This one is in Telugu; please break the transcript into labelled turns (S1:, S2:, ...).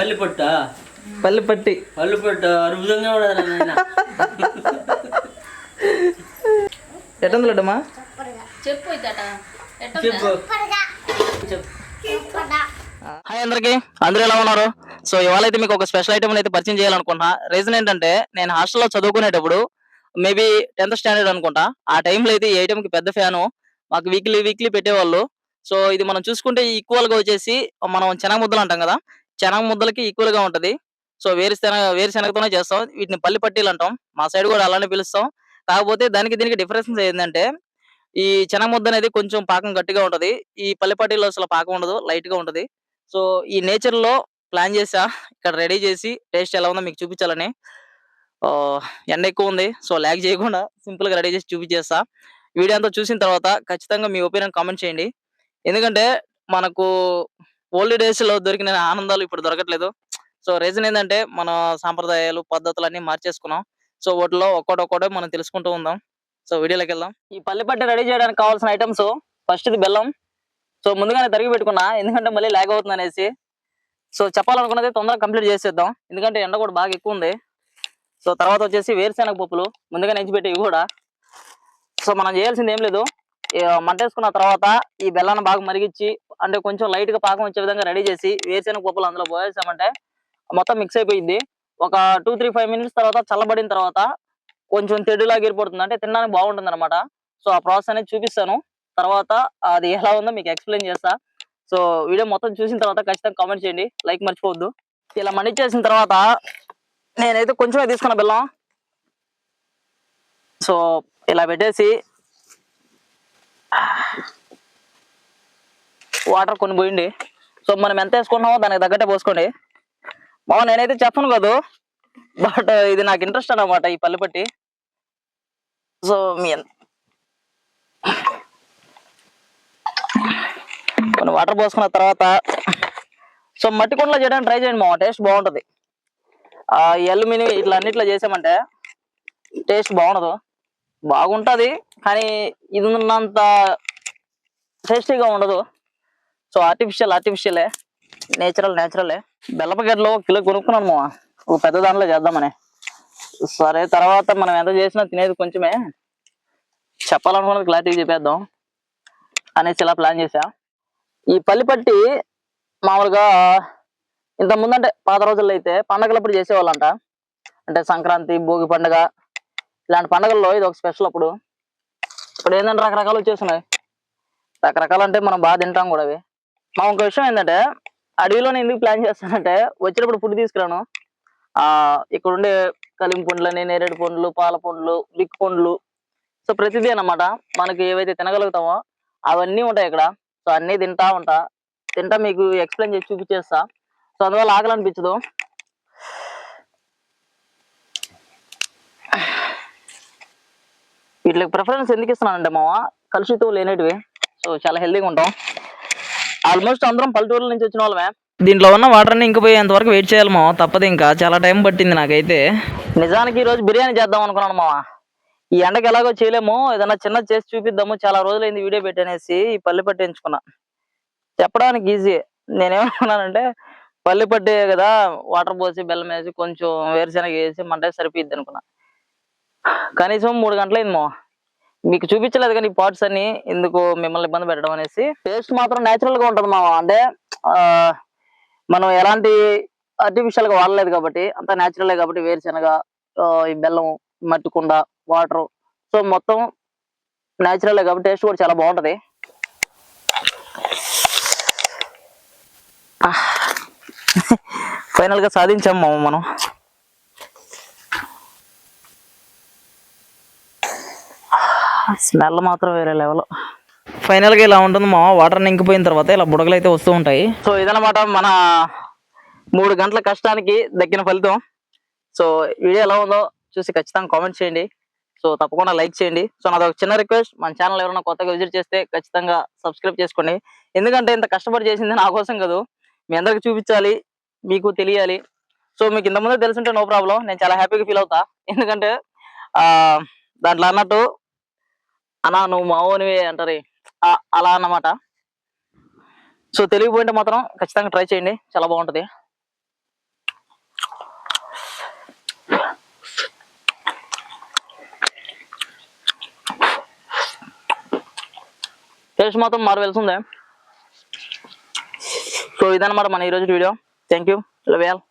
S1: పల్లి పొట్ట
S2: పల్లి పట్టి
S1: పల్లి పొట్ట అద్భుతంగా ఉండదు
S2: ఎట్టుంది లడ్డమ్మా
S3: చెప్పు.
S1: చెప్పు. చెప్పు
S2: హాయ్ అందరికి. అందరూ ఎలా ఉన్నారు? సో ఇవాళ అయితే మీకు ఒక స్పెషల్ ఐటమ్ అయితే పరిచయం చేయాలనుకుంటున్నా. రీజన్ ఏంటంటే నేను హాస్టల్లో చదువుకునేటప్పుడు మేబీ టెన్త్ స్టాండర్డ్ అనుకుంటా. ఆ టైంలో అయితే ఈ ఐటమ్కి పెద్ద ఫ్యాను. మాకు వీక్లీ వీక్లీ పెట్టేవాళ్ళు. సో ఇది మనం చూసుకుంటే ఈక్వల్గా వచ్చేసి మనం శనగ ముద్దలు అంటాం కదా శనగ ముద్దలకి ఈక్వల్గా ఉంటది. సో వేరుశెనగ వేరుశెనగతోనే చేస్తాం. వీటిని పల్లి పట్టీలు అంటాం. మా సైడ్ కూడా అలానే పిలుస్తాం. కాకపోతే దానికి దీనికి డిఫరెన్స్ ఏంటంటే ఈ శనగ ముద్ద అనేది కొంచెం పాకం గట్టిగా ఉంటది. ఈ పల్లి పట్టీలో అసలు పాకం ఉండదు లైట్గా ఉంటది. సో ఈ నేచర్లో ప్లాన్ చేసా. ఇక్కడ రెడీ చేసి టేస్ట్ ఎలా ఉందో మీకు చూపించాలని. ఎండ ఎక్కువ ఉంది. సో ల్యాగ్ చేయకుండా సింపుల్గా రెడీ చేసి చూపించేస్తా. వీడియో అంతా చూసిన తర్వాత ఖచ్చితంగా మీ ఒపీనియన్ కామెంట్ చేయండి. ఎందుకంటే మనకు ఓల్డ్ డేస్లో దొరికిన ఆనందాలు ఇప్పుడు దొరకట్లేదు. సో రీజన్ ఏంటంటే మన సాంప్రదాయాలు పద్ధతులు అన్ని మార్చేసుకున్నాం. సో వాటిలో ఒక్కటొక్కటే మనం తెలుసుకుంటూ ఉందాం. సో వీడియోలోకి వెళ్దాం. ఈ పల్లిపట్ట రెడీ చేయడానికి కావాల్సిన ఐటమ్స్ ఫస్ట్ ఇది బెల్లం. సో ముందుగానే తరిగి పెట్టుకున్నా ఎందుకంటే మళ్ళీ ల్యాగ్ అవుతుంది అనేసి. సో చెప్పాలనుకున్నది తొందరగా కంప్లీట్ చేసేద్దాం. ఎందుకంటే ఎండ కూడా బాగా ఎక్కువ ఉంది. సో తర్వాత వచ్చేసి వేరుశెనగ పప్పులు ముందుగా నెంచిపెట్టి ఇవి కూడా. సో మనం చేయాల్సింది ఏం లేదు. మంట వేసుకున్న తర్వాత ఈ బెల్లాన్ని బాగా మరిగించి అంటే కొంచెం లైట్గా పాకం వచ్చే విధంగా రెడీ చేసి వేరుశెనగ పప్పులు అందులో పోయేసామంటే మొత్తం మిక్స్ అయిపోయింది. ఒక టూ త్రీ ఫైవ్ మినిట్స్ తర్వాత చల్లబడిన తర్వాత కొంచెం తెడ్డులాగా ఏర్పడుతుంది. అంటే తినడానికి బాగుంటుంది అనమాట సో ఆ ప్రాసెస్ అనేది చూపిస్తాను. తర్వాత అది ఎలా ఉందో మీకు ఎక్స్ప్లెయిన్ చేస్తా. సో వీడియో మొత్తం చూసిన తర్వాత ఖచ్చితంగా కామెంట్ చేయండి. లైక్ మర్చిపోవద్దు. ఇలా మణిచేసిన తర్వాత నేనైతే కొంచెమే తీసుకున్న బెల్లం. సో ఇలా పెట్టేసి వాటర్ కొన్ని పోయింది. సో మనం ఎంత వేసుకున్నామో దానికి తగ్గట్టే పోసుకోండి. మామ నేనైతే చెప్పను కాదు. బట్ ఇది నాకు ఇంట్రెస్ట్ అన్నమాట ఈ పల్లిపట్టి సో మీ కొన్ని వాటర్ పోసుకున్న తర్వాత సో మట్టి కుండలో చేయడానికి ట్రై చేయండి మామ టేస్ట్ బాగుంటుంది. ఆ ఎల్లుమిని ఇట్లా అన్నిట్లో చేసామంటే టేస్ట్ బాగుండదు. బాగుంటది కానీ ఇది ఉన్నంత టేస్టీగా ఉండదు. సో ఆర్టిఫిషియల్ ఆర్టిఫిషియలే నేచురల్ నేచురలే బెల్లపగడ్డలో ఒక కిలో కొనుక్కున్నాను మా ఒక పెద్ద దాంట్లో చేద్దామని. సరే తర్వాత మనం ఎంత చేసినా తినేది కొంచెమే. చెప్పాలనుకున్నది క్లారిటీ చెప్పేద్దాం అనేసి ఇలా ప్లాన్ చేసా ఈ పల్లిపట్టి మామూలుగా ఇంత ముందంటే పాత రోజుల్లో అయితే పండగలప్పుడు చేసేవాళ్ళంట. అంటే సంక్రాంతి భోగి పండుగ ఇలాంటి పండుగల్లో ఇది ఒక స్పెషల్ అప్పుడు. ఇప్పుడు ఏంటంటే రకరకాలు వచ్చేస్తున్నాయి రకరకాలు అంటే మనం బాగా తింటాం కూడా అవి. మా ఇంకో విషయం ఏంటంటే అడవిలోనే ఎందుకు ప్లాన్ చేస్తానంటే వచ్చేటప్పుడు ఫుడ్ తీసుకురాను. ఆ ఇక్కడ ఉండే కలింపు పండ్లని నేరేడు పండ్లు పాల పండ్లు లిక్ పండ్లు. సో ప్రతిదీ అన్నమాట మనకి ఏవైతే తినగలుగుతామో అవన్నీ ఉంటాయి ఇక్కడ. సో అన్నీ తింటా ఉంటా. తింటా మీకు ఎక్స్ప్లెయిన్ చేసి చూపించేస్తా. సో అందువల్ల ఆకలి అనిపించదు. వీటికి ప్రిఫరెన్స్ ఎందుకు ఇస్తున్నానంటే మామ కలుషితం లేనేటివి. సో చాలా హెల్దీగా ఉంటాం. ఆల్మోస్ట్ అందరం పల్లెటూరుల నుంచి వచ్చిన వాళ్ళమే. దీంట్లో ఉన్న వాటర్ అన్ని ఇంకిపోయేంత వరకు వెయిట్ చేయాలి మామ తప్పదు ఇంకా. చాలా టైం పట్టింది నాకైతే. నిజానికి ఈ రోజు బిర్యానీ చేద్దాం అనుకున్నాను మామ ఈ ఎండకి ఎలాగో చేయలేము ఏదైనా చిన్న చేసి చూపిద్దాము చాలా రోజులైంది వీడియో పెట్టనేసి ఈ పల్లి పట్టి ఎంచుకున్నా. చెప్పడానికి ఈజీ నేనేమనుకున్నానంటే పల్లి పట్టే కదా వాటర్ పోసి బెల్లం వేసి కొంచెం వేరుశెనగ వేసి మంట సరిపోద్ది అనుకున్నా. కనీసం మూడు గంటలైంది మా మీకు చూపించలేదు కానీ ఈ పార్ట్స్ అన్ని ఎందుకు మిమ్మల్ని ఇబ్బంది పెట్టడం అనేసి. టేస్ట్ మాత్రం నేచురల్గా ఉంటుంది మామ అంటే మనం ఎలాంటి ఆర్టిఫిషియల్గా వాడలేదు కాబట్టి అంతా నేచురల్ కాబట్టి వేరుశెనగ ఈ బెల్లం మట్టి కుండ వాటర్ సో మొత్తం నేచురల్ కాబట్టి టేస్ట్ కూడా చాలా బాగుంటది. ఫైనల్గా సాధించాం మామ మనం. స్మెల్ మాత్రం వేరే లెవెల్. ఫైనల్గా ఇలా ఉంటుంది మా వాటర్ నింకిపోయిన తర్వాత ఇలా బుడగలు అయితే వస్తూ ఉంటాయి. సో ఇదన్నమాట మన మూడు గంటల కష్టానికి దక్కిన ఫలితం. సో వీడియో ఎలా ఉందో చూసి ఖచ్చితంగా కామెంట్ చేయండి. సో తప్పకుండా లైక్ చేయండి. సో నాది ఒక చిన్న రిక్వెస్ట్ మన ఛానల్ ఎవరైనా కొత్తగా విజిట్ చేస్తే ఖచ్చితంగా సబ్స్క్రైబ్ చేసుకోండి. ఎందుకంటే ఇంత కష్టపడి చేసింది నా కోసం కాదు మీ అందరికి చూపించాలి మీకు తెలియాలి. సో మీకు ఇంతకుముందే తెలుసుంటే నో ప్రాబ్లం నేను చాలా హ్యాపీగా ఫీల్ అవుతా. ఎందుకంటే దాంట్లో అన్నట్టు అన్నా నువ్వు మా ఓనివే అంటారు. అలా అన్నమాట. సో తెలుగు పోయింటే మాత్రం ఖచ్చితంగా ట్రై చేయండి. చాలా బాగుంటుంది. టేస్ట్ మాత్రం మారు వెళ్తుంది. సో ఇదన్నమాట మన ఈరోజు వీడియో. థ్యాంక్ యూ వేయాలి